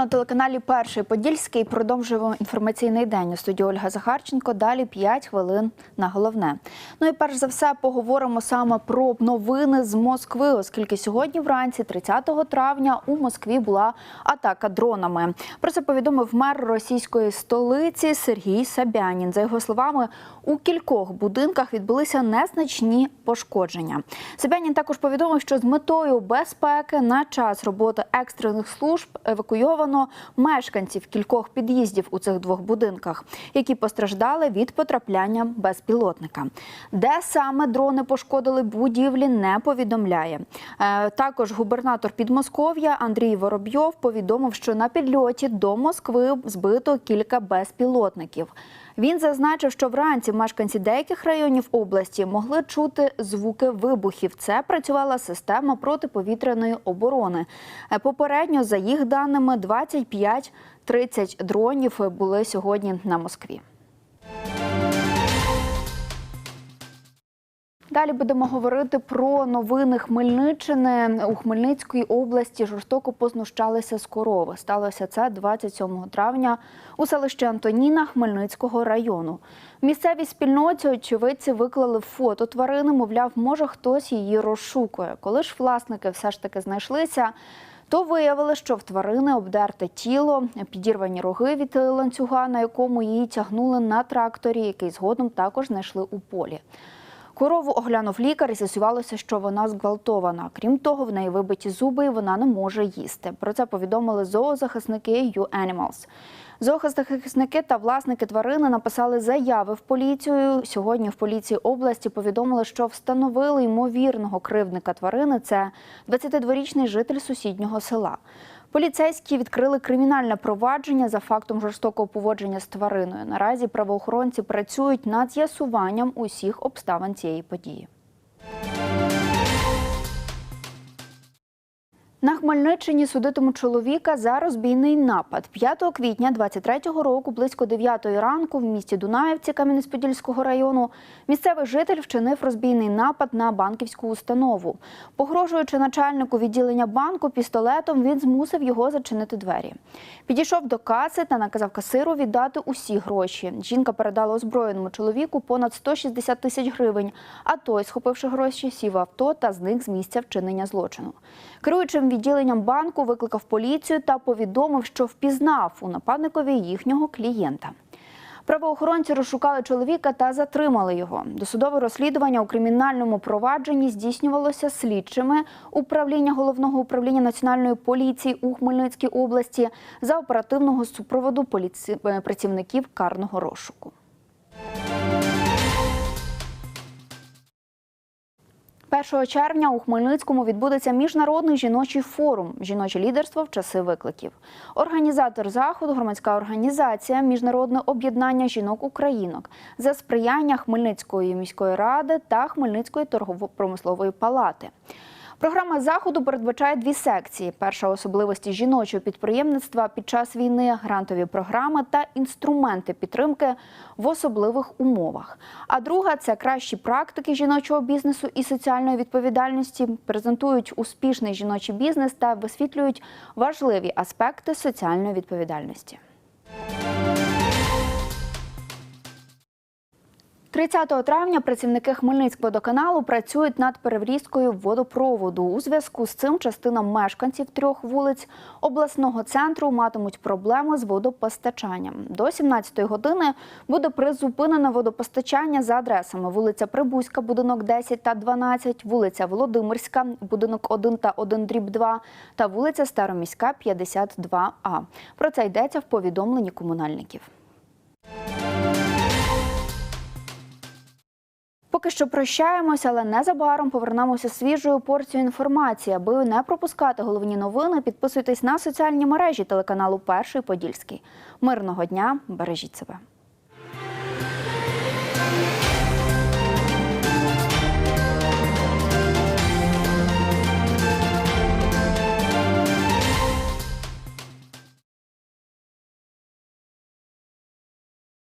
На телеканалі Перший Подільський. Продовжуємо інформаційний день. У студії Ольга Захарченко. Далі 5 хвилин на головне. Ну і перш за все поговоримо саме про новини з Москви, оскільки сьогодні вранці, 30 травня, у Москві була атака дронами. Про це повідомив мер російської столиці Сергій Сабянін. За його словами, у кількох будинках відбулися незначні пошкодження. Собянін також повідомив, що з метою безпеки на час роботи екстрених служб евакуйовано мешканців кількох під'їздів у цих двох будинках, які постраждали від потрапляння безпілотника. Де саме дрони пошкодили будівлі, не повідомляє. Е, Також губернатор Підмосков'я Андрій Воробйов повідомив, що на підльоті до Москви збито кілька безпілотників. Він зазначив, що вранці мешканці деяких районів області могли чути звуки вибухів. Це працювала система протиповітряної оборони. Е, Попередньо, за їх даними, 25-30 дронів були сьогодні на Москві. Далі будемо говорити про новини Хмельниччини. У Хмельницькій області жорстоко познущалися з корови. Сталося це 27 травня у селищі Антоніна Хмельницького району. Місцевій спільноті очевидці виклали фото тварини, мовляв, може хтось її розшукує. Коли ж власники все ж таки знайшлися, то виявили, що в тварини обдерте тіло, підірвані роги від ланцюга, на якому її тягнули на тракторі, який згодом також знайшли у полі. Корову оглянув лікар і з'ясувалося, що вона зґвалтована. Крім того, в неї вибиті зуби і вона не може їсти. Про це повідомили зоозахисники U-Animals. Зоозахисники та власники тварини написали заяви в поліцію. Сьогодні в поліції області повідомили, що встановили ймовірного кривдника тварини. Це 22-річний житель сусіднього села. Поліцейські відкрили кримінальне провадження за фактом жорстокого поводження з твариною. Наразі правоохоронці працюють над з'ясуванням усіх обставин цієї події. На Хмельниччині судитимуть чоловіка за розбійний напад. 5 квітня 23-го року, близько 9 ранку, в місті Дунаївці Кам'янець-Подільського району, місцевий житель вчинив розбійний напад на банківську установу. Погрожуючи начальнику відділення банку пістолетом, він змусив його зачинити двері. Підійшов до каси та наказав касиру віддати усі гроші. Жінка передала озброєному чоловіку понад 160 тисяч гривень, а той, схопивши гроші, сів авто та зник з місця вчинення злочину. Керуючим відділенням банку викликав поліцію та повідомив, що впізнав у нападникові їхнього клієнта. Правоохоронці розшукали чоловіка та затримали його. Досудове розслідування у кримінальному провадженні здійснювалося слідчими управління головного управління національної поліції у Хмельницькій області за оперативного супроводу поліці... е, працівників карного розшуку. 1 червня у Хмельницькому відбудеться міжнародний жіночий форум Жіноче лідерство в часи викликів. Організатор заходу громадська організація Міжнародне об'єднання жінок українок за сприяння Хмельницької міської ради та Хмельницької торгово-промислової палати. Програма заходу передбачає дві секції: перша особливості жіночого підприємництва під час війни, грантові програми та інструменти підтримки в особливих умовах. А друга це кращі практики жіночого бізнесу і соціальної відповідальності. Презентують успішний жіночий бізнес та висвітлюють важливі аспекти соціальної відповідальності. 30 травня працівники Хмельницького водоканалу працюють над переврізкою водопроводу. У зв'язку з цим частина мешканців трьох вулиць обласного центру матимуть проблеми з водопостачанням. До 17-ї години буде призупинене водопостачання за адресами вулиця Прибузька, будинок 10 та 12, вулиця Володимирська, будинок 1 та 1 дріб 2 та вулиця Староміська, 52А. Про це йдеться в повідомленні комунальників. Поки що прощаємося, але незабаром повернемося свіжою порцією інформації. Аби не пропускати головні новини, підписуйтесь на соціальні мережі телеканалу Перший Подільський. Мирного дня, бережіть себе.